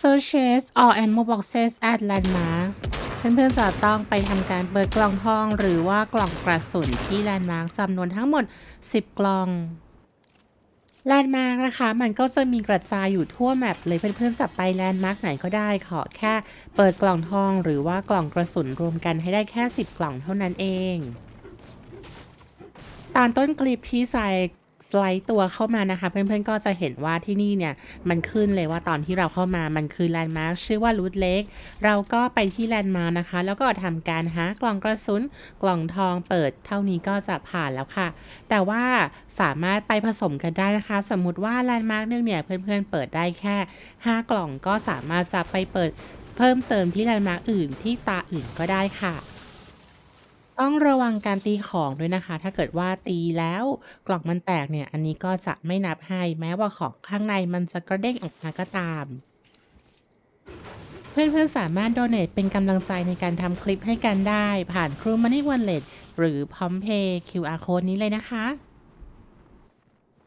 searches all ammo boxes at landmarks เพื่อนๆจะต้องไปทำการเปิดกล่องทอง หรือว่ากล่องกระสุนที่แลนด์มาร์กจำนวนทั้งหมด 10 กล่องแลนด์มาร์กนะคะ มันก็จะมีกระจายอยู่ทั่วแมปเลยเพื่อนๆจะไปแลนด์มาร์กไหนก็ได้ ขอแค่เปิดกล่องทองหรือว่ากล่องกระสุนรวมกันให้ได้แค่ 10 กล่องเท่านั้นเองตอนต้นคลิปที่ใส่ สไลด์ตัวเข้ามานะคะ เพื่อนๆก็จะเห็นว่าที่นี่เนี่ย มันขึ้นเลยว่าตอนที่เราเข้ามามันคือแลนด์มาร์คชื่อว่ารูทเล็กเราก็ไปที่แลนด์มาร์คนะคะ แล้วก็ทำการหากล่องกระสุนกล่องทองเปิดเท่านี้ก็จะผ่านแล้วค่ะ แต่ว่าสามารถไปผสมกันได้นะคะ สมมุติว่าแลนด์มาร์คนึงเนี่ยเพื่อนๆเปิดได้แค่ 5 กล่องก็สามารถจะไปเปิดเพิ่มเติมที่แลนด์มาร์คอื่นที่ตาอื่นก็ได้ค่ะ ต้องระวังการตีของด้วยนะคะ ถ้าเกิดว่าตีแล้วกล่องมันแตกเนี่ย อันนี้ก็จะไม่นับให้แม้ว่าของข้างในมันจะกระเด้งออกมาก็ตาม เพื่อนๆสามารถโดเน a เป็นกำลังใจในการทำคลิปให้กันได้ ผ่านครู Money Wallet หรือ p r o m p a y QR Code นี้เลยนะคะ